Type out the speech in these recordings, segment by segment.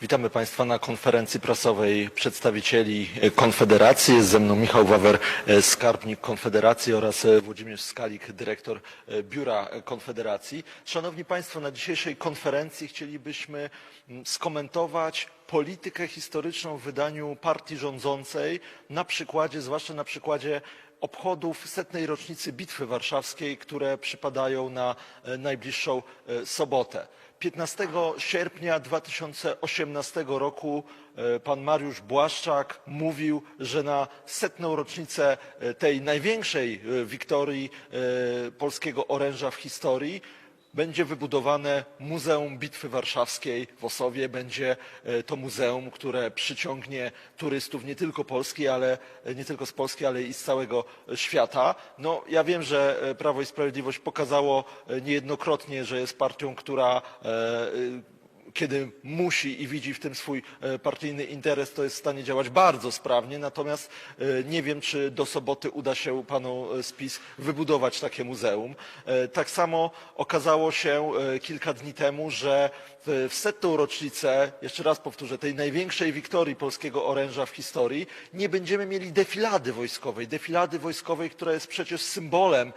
Witamy Państwa na konferencji prasowej przedstawicieli e, Konfederacji. Jest ze mną Michał Wawer, e, skarbnik Konfederacji oraz e, Włodzimierz Skalik, dyrektor Biura Konfederacji. Szanowni Państwo, na dzisiejszej konferencji chcielibyśmy mm, skomentować politykę historyczną w wydaniu partii rządzącej na przykładzie, zwłaszcza na przykładzie obchodów setnej rocznicy Bitwy Warszawskiej, które przypadają na najbliższą sobotę. 15 sierpnia 2018 roku e, pan Mariusz Błaszczak mówił, że na setną rocznicę e, tej największej e, wiktorii polskiego oręża w historii będzie wybudowane Muzeum Bitwy Warszawskiej w Osowie. Będzie e, to muzeum, które przyciągnie turystów nie tylko Polski, ale e, nie tylko z Polski, ale i z całego e, świata. No, ja wiem, że Prawo i Sprawiedliwość pokazało niejednokrotnie, że jest partią, która kiedy musi i widzi w tym swój e, partyjny interes, to jest w stanie działać bardzo sprawnie. Natomiast e, nie wiem, czy do soboty uda się panu e, z PiS wybudować takie muzeum. Tak samo okazało się kilka dni temu, że w setną rocznicę, jeszcze raz powtórzę, tej największej wiktorii polskiego oręża w historii, nie będziemy mieli defilady wojskowej. Defilady wojskowej, która jest przecież symbolem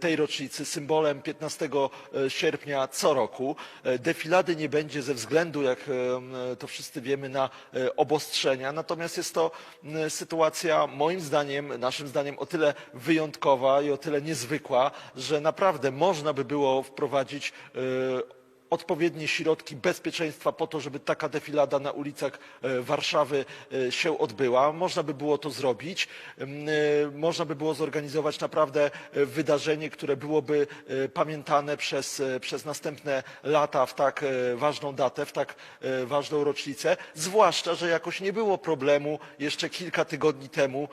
tej rocznicy, symbolem 15 sierpnia co roku. Defilady nie będzie ze względu, jak e, to wszyscy wiemy, na e, obostrzenia. Natomiast jest to sytuacja, moim zdaniem, naszym zdaniem, o tyle wyjątkowa i o tyle niezwykła, że naprawdę można by było wprowadzić e, odpowiednie środki bezpieczeństwa po to, żeby taka defilada na ulicach e, Warszawy e, się odbyła. Można by było to zrobić. M, e, Można by było zorganizować naprawdę wydarzenie, które byłoby pamiętane przez, przez następne lata w tak ważną datę, w tak ważną rocznicę. Zwłaszcza, że jakoś nie było problemu jeszcze kilka tygodni temu,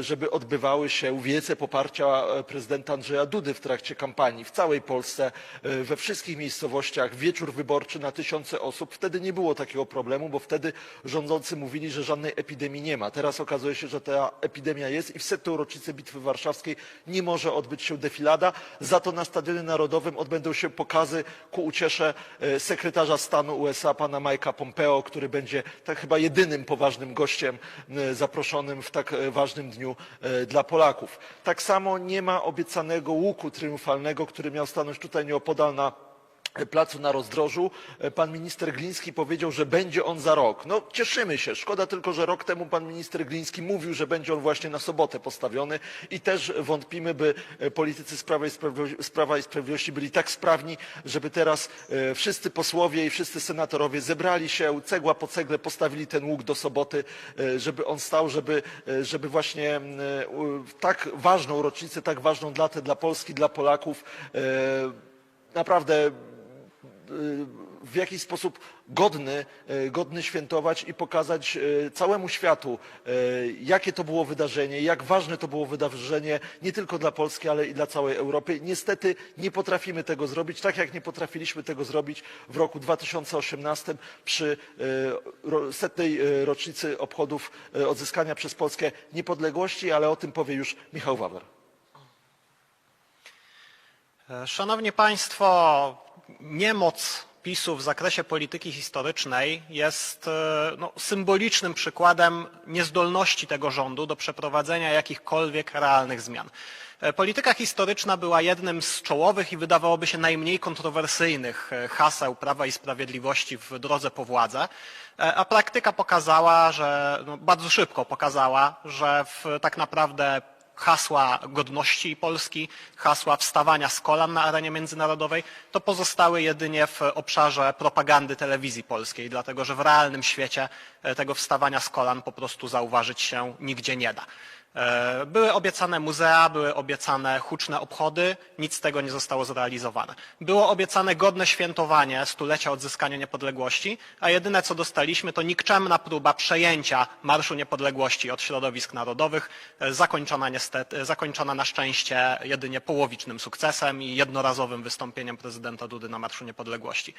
żeby odbywały się wiece poparcia prezydenta Andrzeja Dudy w trakcie kampanii w całej Polsce, we wszystkich miejscowościach, wieczór wyborczy na tysiące osób. Wtedy nie było takiego problemu, bo wtedy rządzący mówili, że żadnej epidemii nie ma. Teraz okazuje się, że ta epidemia jest i w setną rocznicę Bitwy Warszawskiej nie może odbyć się defilada. Za to na Stadionie Narodowym odbędą się pokazy ku uciesze e, sekretarza stanu USA, pana Mike'a Pompeo, który będzie tak chyba jedynym poważnym gościem e, zaproszonym w tak e, ważnym dniu dla Polaków. Tak samo nie ma obiecanego łuku triumfalnego, który miał stanąć tutaj nieopodal na placu na rozdrożu. E, Pan minister Gliński powiedział, że będzie on za rok. No cieszymy się. Szkoda tylko, że rok temu pan minister Gliński mówił, że będzie on właśnie na sobotę postawiony i też wątpimy, by e, politycy z i Sprawiedliwości, i Sprawiedliwości byli tak sprawni, żeby teraz e, wszyscy posłowie i wszyscy senatorowie zebrali się, cegła po cegle postawili ten łuk do soboty, żeby on stał, żeby, żeby właśnie tak ważną rocznicę, tak ważną datę dla Polski, dla Polaków naprawdę w jakiś sposób godny, e, godny świętować i pokazać e, całemu światu, e, jakie to było wydarzenie, jak ważne to było wydarzenie nie tylko dla Polski, ale i dla całej Europy. Niestety nie potrafimy tego zrobić, tak jak nie potrafiliśmy tego zrobić w roku 2018 przy setnej rocznicy obchodów odzyskania przez Polskę niepodległości, ale o tym powie już Michał Wawer. Szanowni Państwo, niemoc PiSu w zakresie polityki historycznej jest e, no, symbolicznym przykładem niezdolności tego rządu do przeprowadzenia jakichkolwiek realnych zmian. E, Polityka historyczna była jednym z czołowych i wydawałoby się najmniej kontrowersyjnych e, haseł Prawa i Sprawiedliwości w drodze po władzę, a praktyka pokazała, że no, bardzo szybko pokazała, że w, tak naprawdę hasła godności Polski, hasła wstawania z kolan na arenie międzynarodowej, to pozostały jedynie w obszarze propagandy telewizji polskiej, dlatego że w realnym świecie e, tego wstawania z kolan po prostu zauważyć się nigdzie nie da. E, Były obiecane muzea, były obiecane huczne obchody, nic z tego nie zostało zrealizowane. Było obiecane godne świętowanie stulecia odzyskania niepodległości, a jedyne co dostaliśmy to nikczemna próba przejęcia Marszu Niepodległości od środowisk narodowych, e, zakończona niestety, zakończona na szczęście jedynie połowicznym sukcesem i jednorazowym wystąpieniem prezydenta Dudy na Marszu Niepodległości.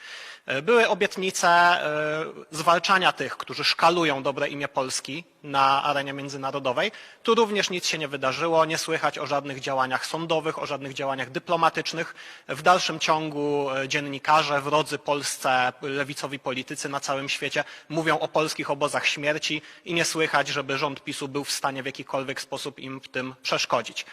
E, Były obietnice e, zwalczania tych, którzy szkalują dobre imię Polski na arenie międzynarodowej. Tu również nic się nie wydarzyło, nie słychać o żadnych działaniach sądowych, o żadnych działaniach dyplomatycznych. W dalszym ciągu e, dziennikarze, wrodzy Polsce, lewicowi politycy na całym świecie mówią o polskich obozach śmierci i nie słychać, żeby rząd PiSu był w stanie w jakikolwiek sposób im w tym przeszkodzić.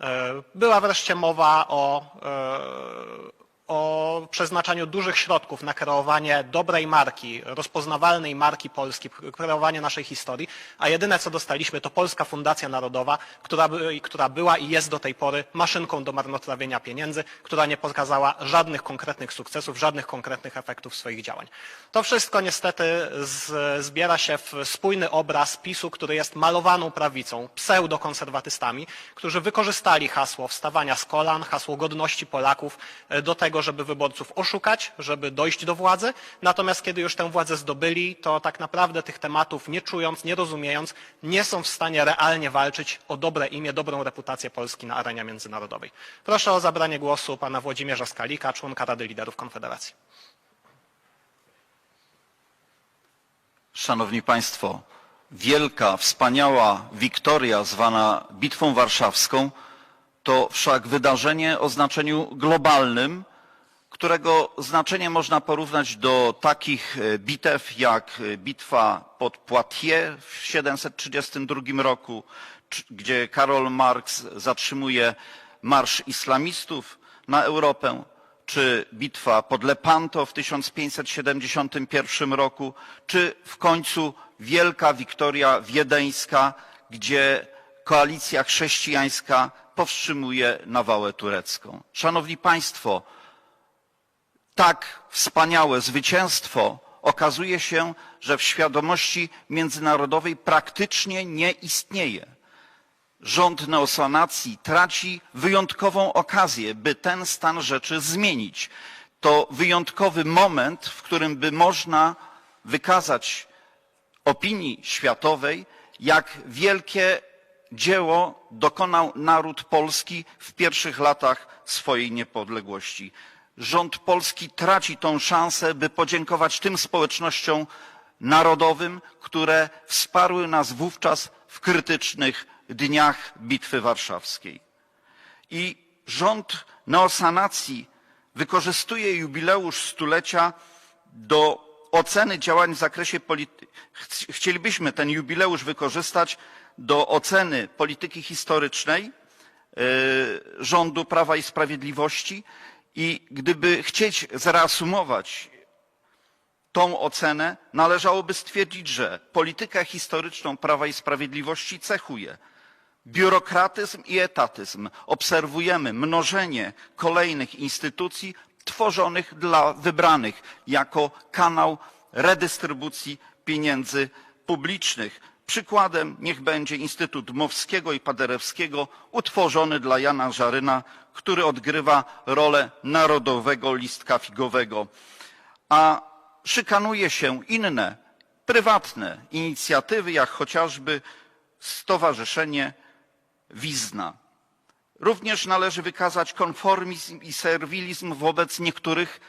E, Była wreszcie mowa o, e, o przeznaczaniu dużych środków na kreowanie dobrej marki, rozpoznawalnej marki Polski, kreowanie naszej historii, a jedyne co dostaliśmy to Polska Fundacja Narodowa, która, która była i jest do tej pory maszynką do marnotrawienia pieniędzy, która nie pokazała żadnych konkretnych sukcesów, żadnych konkretnych efektów swoich działań. To wszystko niestety z, zbiera się w spójny obraz PiSu, który jest malowaną prawicą, pseudokonserwatystami, którzy wykorzystali hasło wstawania z kolan, hasło godności Polaków do tego, żeby wyborców oszukać, żeby dojść do władzy. Natomiast kiedy już tę władzę zdobyli, to tak naprawdę tych tematów nie czując, nie rozumiejąc, nie są w stanie realnie walczyć o dobre imię, dobrą reputację Polski na arenie międzynarodowej. Proszę o zabranie głosu pana Włodzimierza Skalika, członka Rady Liderów Konfederacji. Szanowni Państwo, wielka, wspaniała wiktoria zwana Bitwą Warszawską to wszak wydarzenie o znaczeniu globalnym, którego znaczenie można porównać do takich e, bitew jak e, bitwa pod Poitiers w 732 roku, gdzie Karol Marx zatrzymuje marsz islamistów na Europę, czy bitwa pod Lepanto w 1571 roku, czy w końcu wielka wiktoria wiedeńska, gdzie koalicja chrześcijańska powstrzymuje nawałę turecką. Szanowni Państwo, tak wspaniałe zwycięstwo okazuje się, że w świadomości międzynarodowej praktycznie nie istnieje. Rząd neosanacji traci wyjątkową okazję, by ten stan rzeczy zmienić. To wyjątkowy moment, w którym by można wykazać opinii światowej, jak wielkie dzieło dokonał naród polski w pierwszych latach swojej niepodległości. Rząd polski traci tą szansę, by podziękować tym społecznościom narodowym, które wsparły nas wówczas w krytycznych dniach Bitwy Warszawskiej. I rząd neosanacji wykorzystuje jubileusz stulecia do oceny działań w zakresie polityki. Chcielibyśmy ten jubileusz wykorzystać do oceny polityki historycznej yy, rządu Prawa i Sprawiedliwości i gdyby chcieć zreasumować tą ocenę, należałoby stwierdzić, że politykę historyczną Prawa i Sprawiedliwości cechuje biurokratyzm i etatyzm. Obserwujemy mnożenie kolejnych instytucji tworzonych dla wybranych jako kanał redystrybucji pieniędzy publicznych. Przykładem niech będzie Instytut Dmowskiego i Paderewskiego, utworzony dla Jana Żaryna, który odgrywa rolę narodowego listka figowego. A szykanuje się inne, prywatne inicjatywy, jak chociażby Stowarzyszenie Wizna. Również należy wykazać konformizm i serwilizm wobec niektórych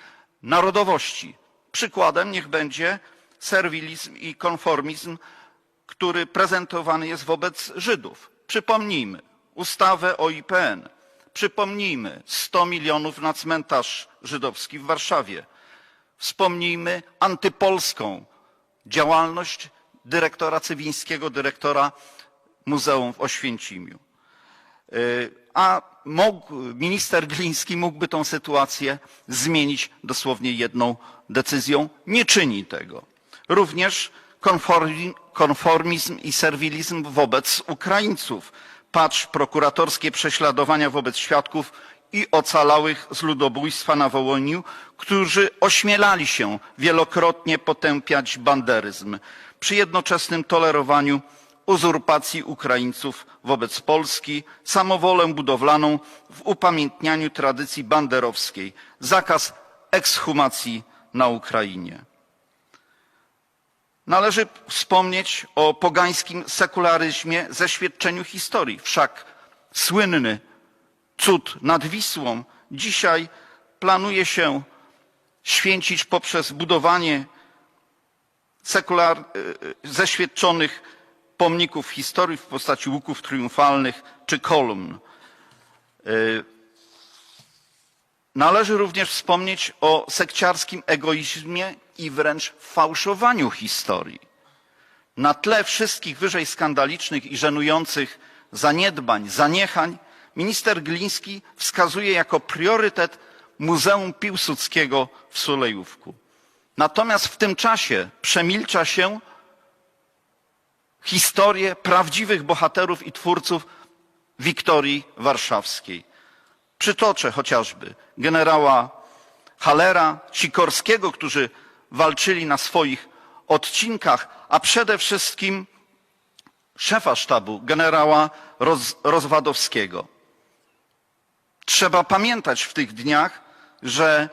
narodowości. Przykładem niech będzie serwilizm i konformizm, który prezentowany jest wobec Żydów. Przypomnijmy ustawę o IPN. Przypomnijmy 100 milionów na cmentarz żydowski w Warszawie. Wspomnijmy antypolską działalność dyrektora Cywińskiego, dyrektora Muzeum w Oświęcimiu. Y, A mógł, minister Gliński mógłby tą sytuację zmienić dosłownie jedną decyzją. Nie czyni tego. Również konformizm i serwilizm wobec Ukraińców. Patrz prokuratorskie prześladowania wobec świadków i ocalałych z ludobójstwa na Wołyniu, którzy ośmielali się wielokrotnie potępiać banderyzm przy jednoczesnym tolerowaniu uzurpacji Ukraińców wobec Polski, samowolę budowlaną w upamiętnianiu tradycji banderowskiej, zakaz ekshumacji na Ukrainie. Należy wspomnieć o pogańskim sekularyzmie ze świadczeniu historii. Wszak słynny cud nad Wisłą dzisiaj planuje się święcić poprzez budowanie sekular, zeświadczonych pomników historii w postaci łuków triumfalnych czy kolumn. Y, Należy również wspomnieć o sekciarskim egoizmie i wręcz fałszowaniu historii. Na tle wszystkich wyżej skandalicznych i żenujących zaniedbań, zaniechań, minister Gliński wskazuje jako priorytet Muzeum Piłsudskiego w Sulejówku. Natomiast w tym czasie przemilcza się historię prawdziwych bohaterów i twórców Wiktorii Warszawskiej. Przytoczę chociażby generała Halera, Sikorskiego, którzy walczyli na swoich odcinkach, a przede wszystkim szefa sztabu, generała Roz, Rozwadowskiego. Trzeba pamiętać w tych dniach, że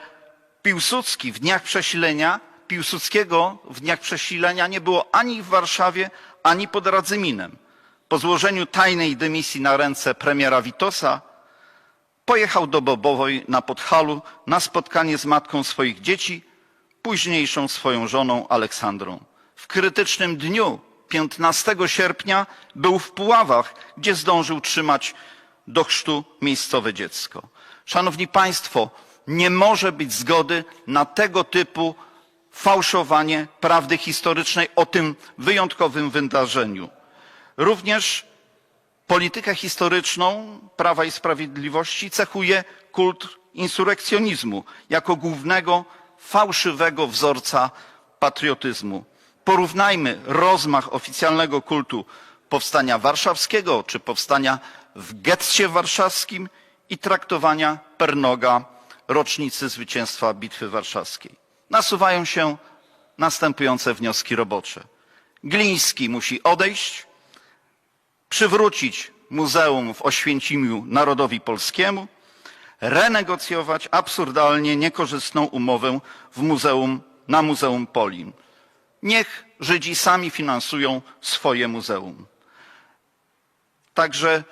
Piłsudski w dniach przesilenia, Piłsudskiego w dniach przesilenia nie było ani w Warszawie, ani pod Radzyminem. Po złożeniu tajnej dymisji na ręce premiera Witosa pojechał do Bobowej na Podhalu na spotkanie z matką swoich dzieci, późniejszą swoją żoną Aleksandrą. W krytycznym dniu, 15 sierpnia, był w Puławach, gdzie zdążył trzymać do chrztu miejscowe dziecko. Szanowni Państwo, nie może być zgody na tego typu fałszowanie prawdy historycznej o tym wyjątkowym wydarzeniu. Również politykę historyczną Prawa i Sprawiedliwości cechuje kult insurekcjonizmu jako głównego fałszywego wzorca patriotyzmu. Porównajmy rozmach oficjalnego kultu powstania warszawskiego czy powstania w getcie warszawskim i traktowania Pernoga rocznicy zwycięstwa Bitwy Warszawskiej. Nasuwają się następujące wnioski robocze. Gliński musi odejść, przywrócić muzeum w Oświęcimiu Narodowi Polskiemu, renegocjować absurdalnie niekorzystną umowę muzeum, na Muzeum Polin. Niech Żydzi sami finansują swoje muzeum. Także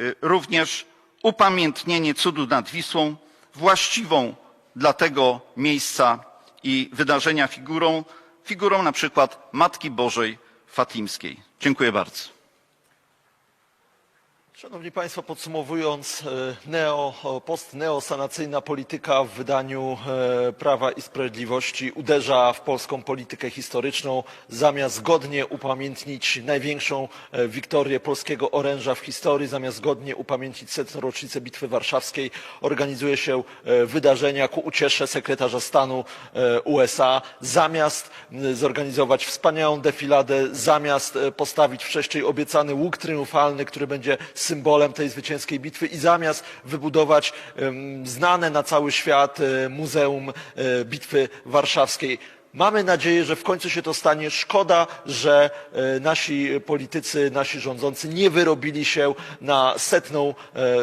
y, również upamiętnienie cudu nad Wisłą właściwą dla tego miejsca i wydarzenia figurą, figurą na przykład Matki Bożej Fatimskiej. Dziękuję bardzo. Szanowni Państwo, podsumowując, e, neo, postneosanacyjna polityka w wydaniu e, Prawa i Sprawiedliwości uderza w polską politykę historyczną. Zamiast godnie upamiętnić największą e, wiktorię polskiego oręża w historii, zamiast godnie upamiętnić setną rocznicę Bitwy Warszawskiej, organizuje się wydarzenia ku uciesze sekretarza stanu USA. Zamiast zorganizować wspaniałą defiladę, zamiast postawić wcześniej obiecany łuk triumfalny, który będzie symbolem tej zwycięskiej bitwy i zamiast wybudować znane na cały świat e, Muzeum e, Bitwy Warszawskiej. Mamy nadzieję, że w końcu się to stanie. Szkoda, że e, nasi politycy, nasi rządzący nie wyrobili się na setną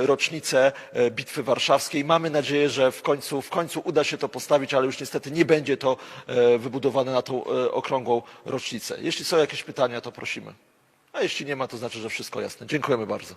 rocznicę Bitwy Warszawskiej. Mamy nadzieję, że w końcu, w końcu uda się to postawić, ale już niestety nie będzie to wybudowane na tą okrągłą rocznicę. Jeśli są jakieś pytania, to prosimy. A jeśli nie ma, to znaczy, że wszystko jasne. Dziękujemy bardzo.